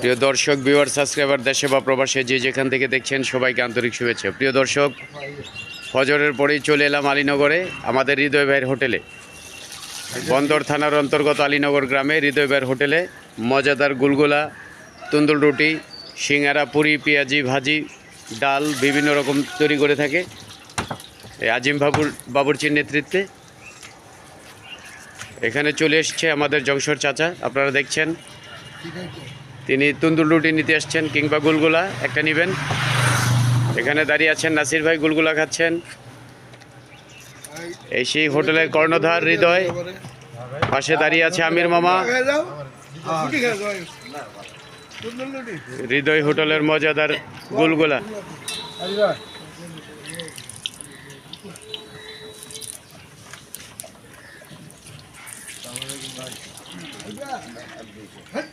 প্রিয় দর্শক viewer subscriber দেশে বা প্রবাসে যে যেখান থেকে দেখছেন সবাইকে আন্তরিক শুভেচ্ছা। প্রিয় দর্শক, ফজরের পরেই চলে এলাম আলীনগরে, আমাদের হৃদয় ভাইয়ের হোটেলে। বন্দর থানার অন্তর্গত আলীনগর গ্রামে হৃদয় ভাইয়ের হোটেলে মজাদার গুলগুলা, তুন্দুল রুটি, সিঙ্গারা, পুরি, পেঁয়াজি, ভাজি, ডাল বিভিন্ন রকম তৈরি করে থাকে। এই আজিম বাবুর, বাবুরচির নেতৃত্বে। এখানে চলে এসছে আমাদের জংশর চাচা, আপনারা দেখছেন। তিনি তন্দুর রুটি নিতে আসছেন কিংবা গুলগুলা, একটা নেবেন। এখানে দাঁড়িয়ে আছেন নাসির ভাই, গুলগুলা খাচ্ছেন। এই সেই হোটেলের কর্ণধার হৃদয়। পাশে দাঁড়িয়ে আছে আমির মামা। হৃদয় হোটেলের মজাদার গুলগুলা। হ্যাঁ